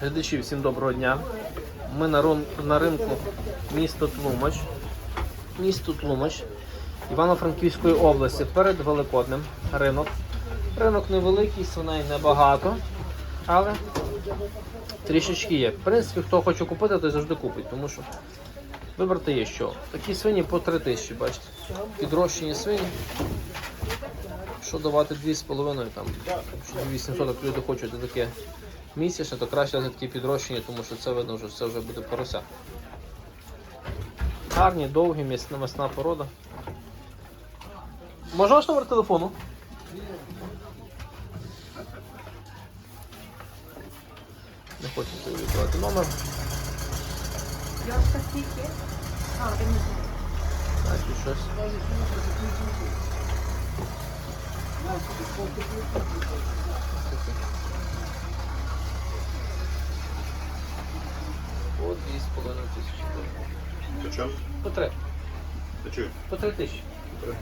Глядачі, всім доброго дня. Ми на, рун- на ринку місто Тлумач. Місто Тлумач Івано-Франківської області перед Великоднем ринок. Ринок невеликий, свиней небагато, але трішечки є. В принципі, хто хоче купити, той завжди купить, тому що вибрати є що. Такі свині по 3 тисячі, бачите. Підрощені свині. Що давати 2,5 там, 800, як люди хочуть таке місячне, то краще взяти такі підрощення, тому що це видно, що це вже буде порося. Гарні, довгі, м'ясна м'ясна порода. Можна ваш номер телефону? Не хочу собі відкривати номер. Йошка скільки? А, ви не знаєте. Значить щось. По 2,5 тисячі. По чому? По три. Та чую. По три тисячі. Три.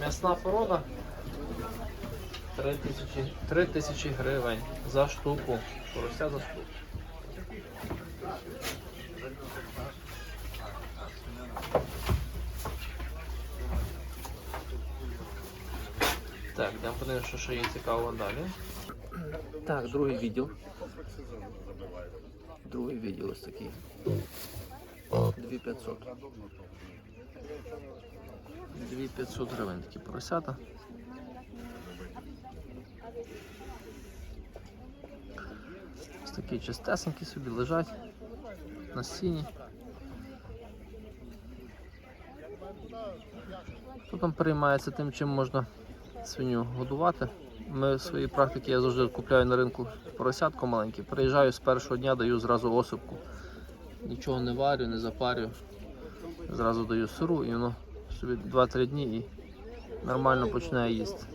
М'ясна порода 3 тисячі, 3 тисячі гривень за штуку. Порося за штуку. Так, йдемо подивимося, що ще є цікавого далі. Так, другий відділ. Другий відділ ось такий. 2500. 2500 гривень такі поросята. Ось такі чистесенькі собі лежать на сіні. Там переймається тим, чим можна свиню годувати. Ми в своїй практиці я завжди купляю на ринку поросятку маленьке. Приїжджаю з першого дня, даю зразу осипку. Нічого не варю, не запарю. Зразу даю сиру і воно собі 2-3 дні і нормально починає їсти.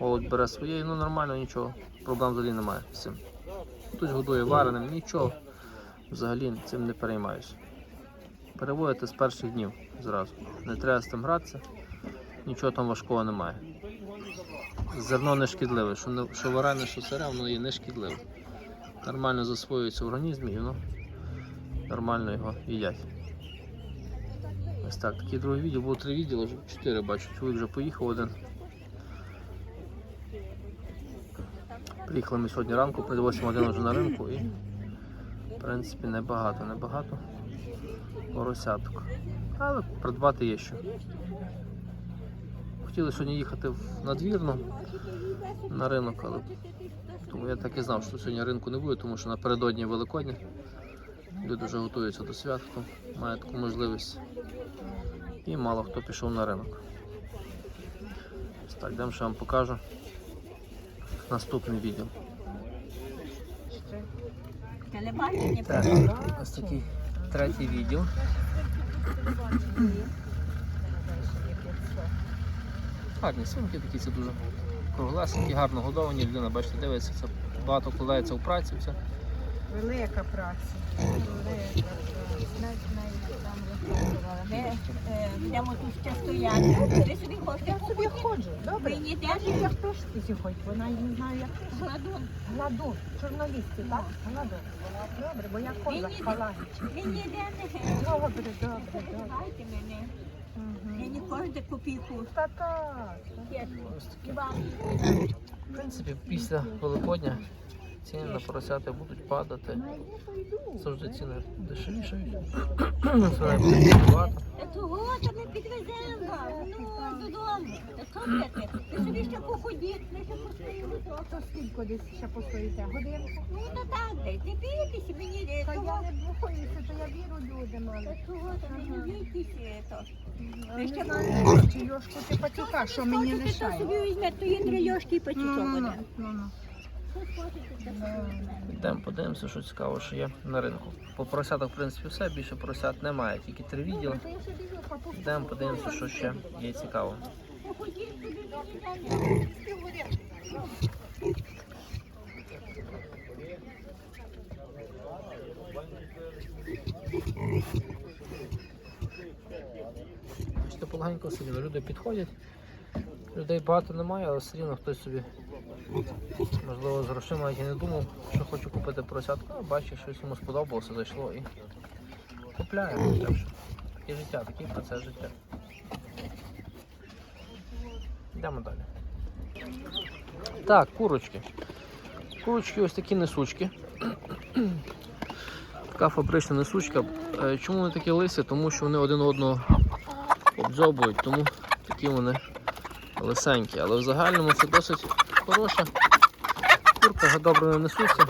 Голод бере своє, і ну нормально, нічого, проблем взагалі немає з цим. Хтось годує вареним, нічого. Взагалі цим не переймаюся. Переводите з перших днів зразу. Не треба з тим гратися, нічого там важкого немає. Зерно не шкідливе, що, не, що варене, що сире, воно є не шкідливе. Нормально засвоюється в організмі і воно нормально його їдять. Ось так, такі другі відео, було три вже чотири бачу. Чоловік вже поїхав один. Приїхали ми сьогодні ранку, 8 годин вже на ринку і в принципі небагато, небагато поросяток. Але придбати є що. Хотіли сьогодні їхати в надвірну на ринок, але тому я так і знав, що сьогодні ринку не буде, тому що напередодні Великодня. Люди вже готуються до свят, хто має таку можливість. І мало хто пішов на ринок. Ось так, йдемо ще вам покажу наступний. Телебачення Так, ось такий третій відділ. Гарні сумки такі, це дуже круглесенькі, гарно годовані. Людина, бачите, дивиться, це багато вкладається в працю. Все. Велика праця. Велика праця. Навіть навіть там розказувала. Ми е, будемо тут ще стояти. Собі Я собі ходжу, добре. Я хто ж ти сьогодні? Вона не знаю, як гладун. гладун, журналісти, так? Гладун. Добре, бо я Ви коза ніде, халані. ніде не Добре, добре, добре. Послухайте мене. Ви не кожне копійку. Та так. І вам В принципі, після Великодня ціни на поросята будуть падати. Завжди ціни дешевішають. Того то ми підвеземо. Ну, додому. Та? Ви собі ще походіть, ми ще постоїмо трохи. То скільки десь ще постоїте? Годинку? Ну, то так, дайте бійтеся мені не Та я не боюся, то я віру людям, але... того, то не бійтеся. Ви ще знаю, чи Йошку ти пацюка, що мені лишає. собі візьмете, то є три льошки і Ну, ну, буде. Йдемо, подивимося, що цікаво, що є на ринку. По поросятах, в принципі, все, більше поросят немає, тільки три відділи. Йдемо, подивимося, що ще є цікаво. Походіть собі. Люди підходять. Людей багато немає, але все рівно хтось собі, можливо, з грошима і не думав, що хочу купити поросятку, а бачить, щось йому сподобалося, зайшло і купляє. Так що і життя, такий процес життя. Йдемо далі. Так, курочки. Курочки ось такі несучки. Така фабрична несучка. Е, Чому вони такі лисі? Тому що вони один одного обджобують, тому такі вони лисенькі. Але в загальному це досить хороша. Курка добре не несуться.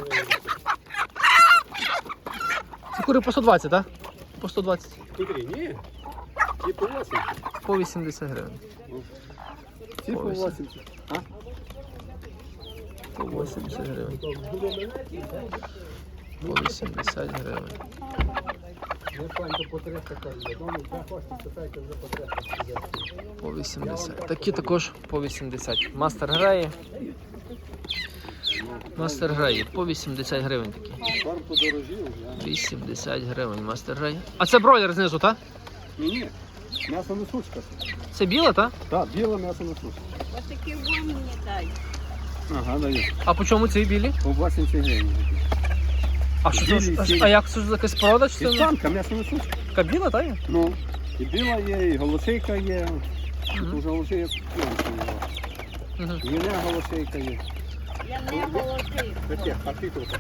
Ці кури по 120, так? По 120. Смотри, ні. Ті по 80. По 80 гривень. Ті по По 80. А? По 80 гривень. По 80 гривень. По 300 кожен. Дому, два хочете, питайте вже по 300. По 80. Такі також по 80. Мастер греї. Мастер греї по 80 гривень такі. Корм подорожів, я. 80 гривень мастер греї. А це бройлер знизу, так? Ні, ні. М'ясо несучка. Це біле, так? Так, біле м'ясо несучка. Ось такі вон мені дай. Ага, даю. А по чому ці білі? По 80 гривень. А що Білі, це? сірі. А як це ж якась порода? Чи це Іспанка, м'ясо несучка. така біла, так? Ну, і біла є, і голошейка є. Мгм. Уже голошейка Мгм. є. не голошейка є. Я не голосив. Таке, партитулка.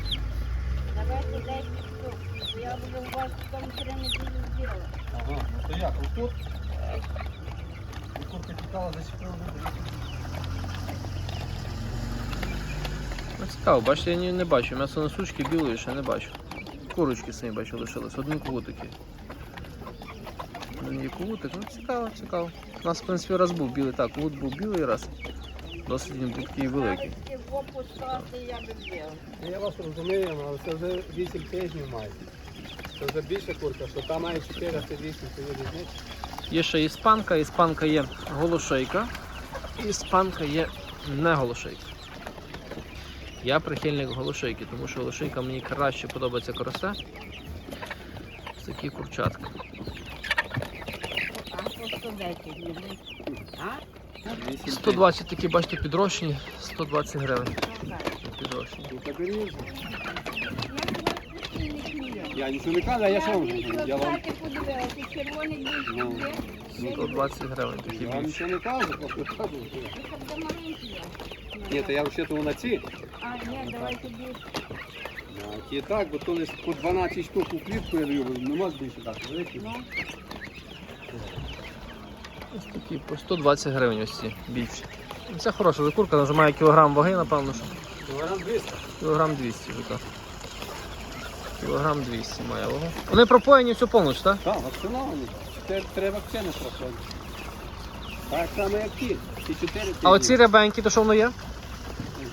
Давайте 10 штук. бо Я буду у вас в тому три неділі зробила. Ага, то як, ось тут? Курка тікала, зачепила, цікаво, бачите, я не бачу. М'ясо на сучки білої ще не бачу. Курочки самі бачу лишились. Один кугутики. Один є кугутик. Ну цікаво, цікаво. У нас, в принципі, раз був білий. Так, кугут був білий раз. Досить він був такий великий. Ну, Я вас розумію, але це вже 8 тижнів має. Це вже більше курка, що там має 4 це 8, це є різниця. Є ще іспанка, іспанка є голошейка, іспанка є не голошейка. Я прихильник голошейки, тому що голошейка мені краще подобається як росте. Ось такі курчатки. А по 110 гривень. А? 8 120 такі, бачите, підрощені, 120 гривень. Ну, так. Ну, Підрощені. Я. Нічого не кажу, а я вам? Я вам, хати подивилася, червоний більш Ну. 120 гривень такі я вам нічого не кажу, просто кажу. Ну. Ні, то я взагалі на ці. А, ні, давайте більше. Ті так, бо то лише по 12 штук у клітку я даю, бо не можна більше так. великі. Ну, Ось такі по 120 гривень ось ці більші. Ну, Це хороша вже курка, вже має кілограм ваги, напевно, що. Кілограм 200. Кілограм 200 вже так. Кілограм 200 має вагу. Вони пропоєні всю повністю, так? Так, вакциновані. Тепер треба ціни проходити. Так само, як ті. Ті 4 А оці рябенькі, то що воно є?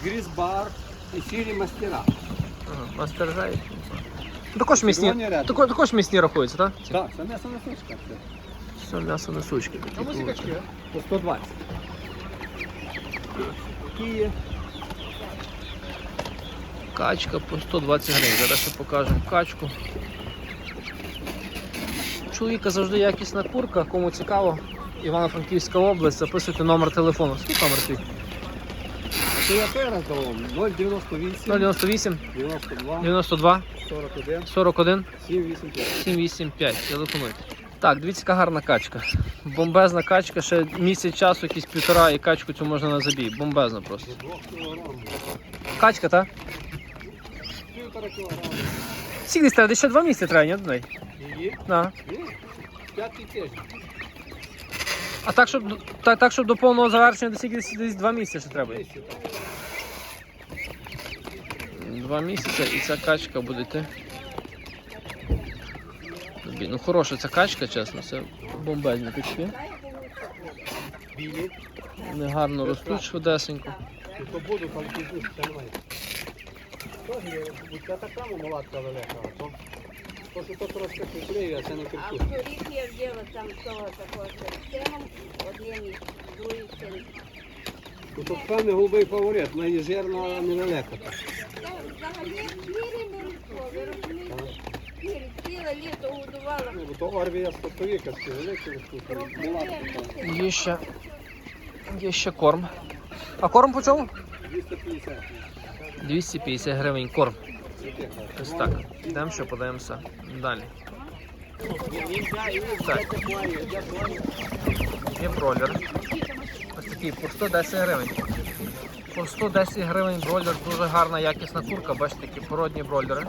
Грізбар і сірі мастера. Ага, мастержай. Також місні, Червоні ряди. тако- також місні рахуються, так? Так, це м'ясо на сучках. Все м'ясо несучки. А Такі ось по 120. Київ. Качка по 120 гривень. Зараз ще покажемо качку. У Чоловіка завжди якісна курка, кому цікаво. Івано-Франківська область, записуйте номер телефону. Скільки номер твій? Це я 098 098 92 92 41 41 785. 785. Телефонуйте. Так, дивіться, яка гарна качка. Бомбезна качка, ще місяць часу, якісь півтора, і качку цю можна на забій. Бомбезна просто. До 2 кілограмів. Качка, так? Півтора кілограма. Скільки десь треба? Десь ще два місяці треба, ні? неї? Її? На. Ні. П'ятий тиждень. А так, щоб, до- так, так, щоб до повного завершення десь, десь, десь два місяці ще треба. Вище так. Два місяці і ця качка буде йти. Ну хороша ця качка, чесно, це бомбезні качки. Вони гарно ростуть швидесенько. Це є, це так само молотка велика. То, що то трошки приклею, а це не а кирпич. вторік я взяла там того такого систему, одним і другий. Ну, то певний голубий фаворит, але і жирна невелика. так. Взагалі мірі ви розумієте? Мірі, ціле літо годувала. Ну, бо то Орвія стоповіка, чи великий тут, молотка. Є ще, є ще корм. А корм по чому? 250. 250 гривень корм. Ось так. Йдемо ще подивимося далі. Так. Є бройлер. Такий по 110 гривень. По 110 гривень бройлер дуже гарна, якісна курка, бачите, такі породні бройлери.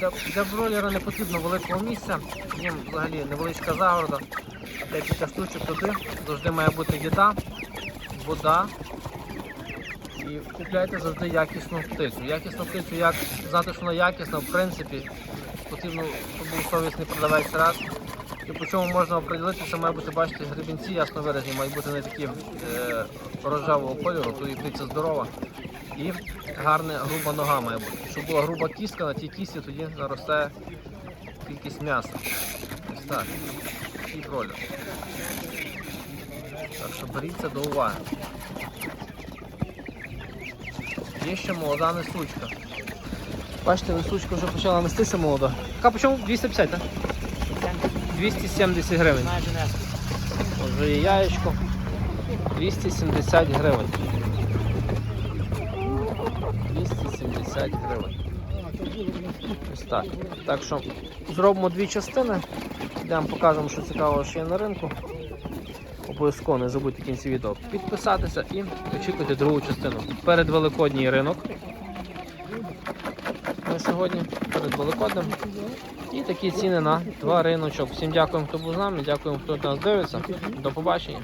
Для, для бройлера не потрібно великого місця, їм взагалі невеличка загорода, декілька штучок туди, завжди має бути їда, вода. І купляйте завжди якісну птицю. Якісну птицю, як знати, що вона якісна, в принципі, потрібно, щоб був совісний продавець раз. І по чому можна оприділити, це має бути, бачите, гребінці ясно виразні, мають бути не такі е, рожевого кольору, то і птиця здорова. І гарна груба нога має бути. Щоб була груба кістка, на тій кісті тоді наросте кількість м'яса. Ось так. І бролер. Так що беріться до уваги. Є ще молода несучка. Бачите, несучка вже почала нестися молода. Яка по чому? 250, так? 270 гривень. Вже є яєчко. 270 гривень. 270 гривень. Ось так. Так що зробимо дві частини. Йдемо покажемо, що цікавого ще є на ринку. Обов'язково не забудьте кінці відео підписатися і очікуйте другу частину. Перед Великодній ринок. На сьогодні перед Великоднем. І такі ціни на два риночок. Всім дякуємо, хто був з нами, дякуємо, хто нас дивиться. До побачення.